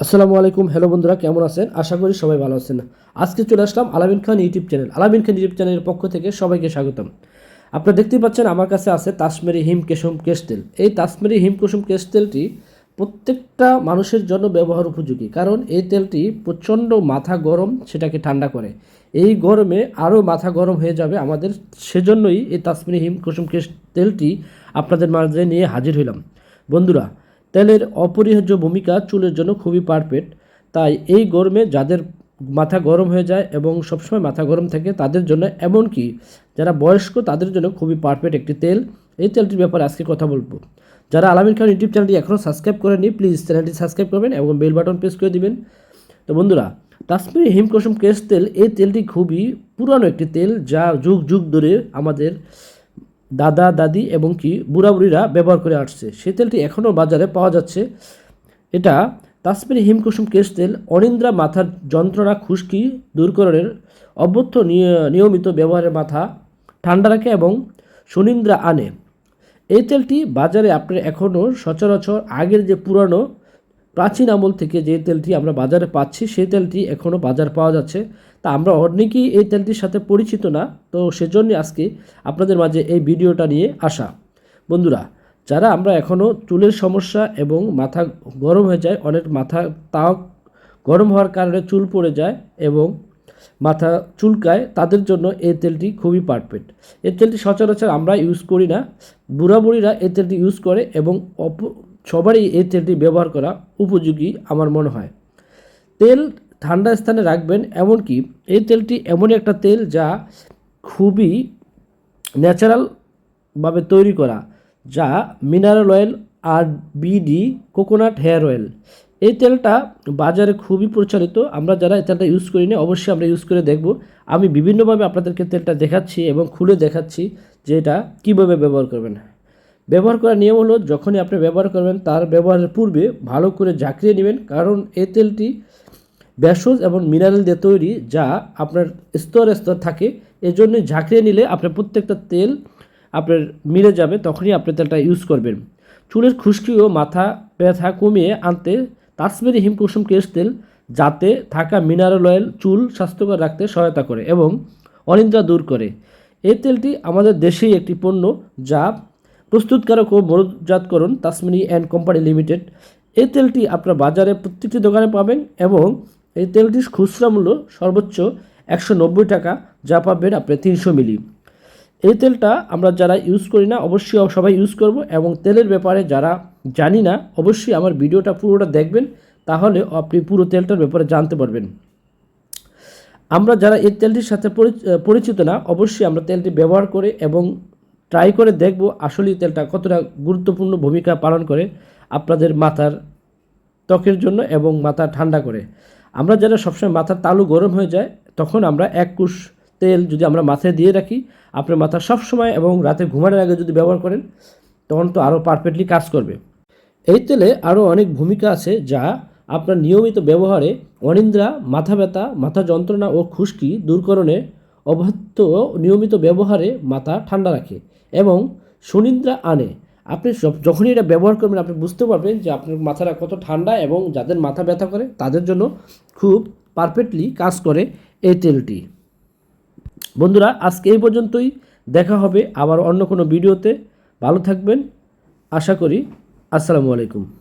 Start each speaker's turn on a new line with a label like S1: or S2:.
S1: আসসালামু আলাইকুম। হ্যালো বন্ধুরা, কেমন আছেন? আশা করি সবাই ভালো আছেন। আজকে চলে আসলাম আলামিন খান ইউটিউব চ্যানেল। আলামিন খান ইউটিউব চ্যানেলের পক্ষ থেকে সবাইকে স্বাগতম। আপনারা দেখতেই পাচ্ছেন আমার কাছে আছে তাসমেরি হিম কেশম কেশ তেল। এই তাসমেরি হিম কুসুম কেশ তেলটি প্রত্যেকটা মানুষের জন্য ব্যবহার উপযোগী। কারণ এই তেলটি প্রচণ্ড মাথা গরম, সেটাকে ঠান্ডা করে। এই গরমে আরও মাথা গরম হয়ে যাবে আমাদের। সেজন্যই এই তাসমেরি হিম কুসুম কেশ তেলটি আপনাদের মাঝে নিয়ে হাজির হইলাম। বন্ধুরা তেলের অপরিহার্য ভূমিকা চুলের জন্য খুবই পারফেক্ট তাই এই গরমে যাদের মাথা গরম হয়ে যায় এবং সবসময় মাথা গরম থাকে তাদের জন্য এমনকি যারা বয়স্ক তাদের জন্য খুবই পারফেক্ট একটি তেল। এই তেলটির ব্যাপারে আজকে কথা বলব। যারা আলামিন খান ইউটিউব চ্যানেলটি এখনও সাবস্ক্রাইব করেনি প্লিজ চ্যানেলটি সাবস্ক্রাইব করবেন এবং বেল বাটন প্রেস করে দিবেন। তো বন্ধুরা কাশ্মীরি হিমকুসুম কেশ তেল, এই তেলটি খুবই পুরানো একটি তেল যা যুগ যুগ ধরে আমাদের দাদা, দাদি এবং কি বুড়া বুড়িরা ব্যবহার করে আসছে। সেই তেলটি এখনও বাজারে পাওয়া যাচ্ছে। এটা কাশ্মীরি হিমকুসুম কেশ তেল, অনিন্দ্রা মাথার যন্ত্রণা, খুশকি দূরকরণের অভ্যর্থ নিয়- নিয়মিত ব্যবহারের মাথা ঠান্ডা রাখে এবং সুনিন্দ্রা আনে। এই তেলটি বাজারে আপনার এখনও সচরাচর আগের যে পুরানো প্রাচীন আমল থেকে যে তেলটি আমরা বাজারে পাচ্ছি, সেই তেলটি এখনও বাজার পাওয়া যাচ্ছে। তা আমরা অনেকেই এই তেলটির সাথে পরিচিত না, তো সেজন্য আজকে আপনাদের মাঝে এই ভিডিওটা নিয়ে আসা। বন্ধুরা, যারা আমরা এখনও চুলের সমস্যা এবং মাথা গরম হয়ে যায়, অনেক মাথা তাও গরম হওয়ার কারণে চুল পড়ে যায় এবং মাথা চুলকায়, তাদের জন্য এই তেলটি খুবই পারফেক্ট। এই তেলটি সচরাচর আমরা ইউজ করি না। বুড়া বুড়িরা এই তেলটি ইউজ করে এবং অপ সবারই এই তেলটি ব্যবহার করা উপযোগী আমার মনে হয়। তেল ঠান্ডা স্থানে রাখবেন এমনকি এই তেলটি এমনই একটা তেল যা খুবই ন্যাচারালভাবে তৈরি করা, যা মিনারেল অয়েল আর বিডি কোকোনাট হেয়ার অয়েল এই তেলটা বাজারে খুবই প্রচলিত, আমরা যারা এই তেলটা ইউজ করি না অবশ্যই আমরা ইউজ করে দেখব। আমি বিভিন্নভাবে আপনাদেরকে তেলটা দেখাচ্ছি এবং খুলে দেখাচ্ছি যে এটা কীভাবে ব্যবহার করবেন। ব্যবহার করার নিয়ম হলো যখনই আপনি ব্যবহার করবেন, তার ব্যবহারের পূর্বে ভালো করে ঝাঁকড়িয়ে নেবেন, কারণ এই তেলটি ভেষজ এবং মিনারেল দিয়ে তৈরি যা আপনার স্তর স্তর থাকে। এই জন্য ঝাঁকড়িয়ে নিলে আপনার প্রত্যেকটা তেল আপনার মিলে যাবে, তখনই আপনি তেলটা ইউজ করবেন। চুলের খুশকি ও মাথা ব্যথা কমিয়ে আনতে কাশ্মীরি হিমকুসুম কেশ তেল যাতে থাকা মিনারেল অয়েল চুল স্বাস্থ্যকর রাখতে সহায়তা করে এবং অনিদ্রা দূর করে। এই তেলটি আমাদের দেশেই একটি পণ্য যা প্রস্তুতকারক ও মরুজাতকরণ তাসমিনি অ্যান্ড কোম্পানি লিমিটেড। এই তেলটি আপনার বাজারে প্রত্যেকটি দোকানে পাবেন এবং এই তেলটির খুচরা মূল্য সর্বোচ্চ একশো নব্বই টাকা, যা পাবেন আপনি তিনশো মিলি। এই তেলটা আমরা যারা ইউজ করি না, অবশ্যই সবাই ইউজ করব এবং তেলের ব্যাপারে যারা জানি না, অবশ্যই আমার ভিডিওটা পুরোটা দেখবেন, তাহলে আপনি পুরো তেলটার ব্যাপারে জানতে পারবেন। আমরা যারা এই তেলটির সাথে পরি- পরিচিত না, অবশ্যই আমরা তেলটি ব্যবহার করে এবং ট্রাই করে দেখব আসলে এই তেলটা কতটা গুরুত্বপূর্ণ ভূমিকা পালন করে আপনাদের মাথার ত্বকের জন্য এবং মাথা ঠান্ডা করে। আমরা যারা সবসময় মাথার তালু গরম হয়ে যায়, তখন আমরা এক কুশ তেল যদি আমরা মাথায় দিয়ে রাখি, আপনার মাথা সবসময় এবং রাতে ঘুমানোর আগে যদি ব্যবহার করেন, তখন তো আরও পারফেক্টলি কাজ করবে। এই তেলে আরও অনেক ভূমিকা আছে যা আপনার নিয়মিত ব্যবহারে অনিন্দ্রা, মাথা ব্যথা, মাথা যন্ত্রণা ও খুশকি দূরকরণে অবাধ্য নিয়মিত ব্যবহারে মাথা ঠান্ডা রাখে এবং সুনিদ্রা আনে। আপনি সব- যখনই এটা ব্যবহার করবেন, আপনি বুঝতে পারবেন যে আপনার মাথাটা কত ঠান্ডা এবং যাদের মাথা ব্যথা করে, তাদের জন্য খুব পারফেক্টলি কাজ করে এই তেলটি। বন্ধুরা, আজকে এই পর্যন্তই। দেখা হবে আবার অন্য কোনো ভিডিওতে। ভালো থাকবেন। আশা করি। আসসালামু আলাইকুম।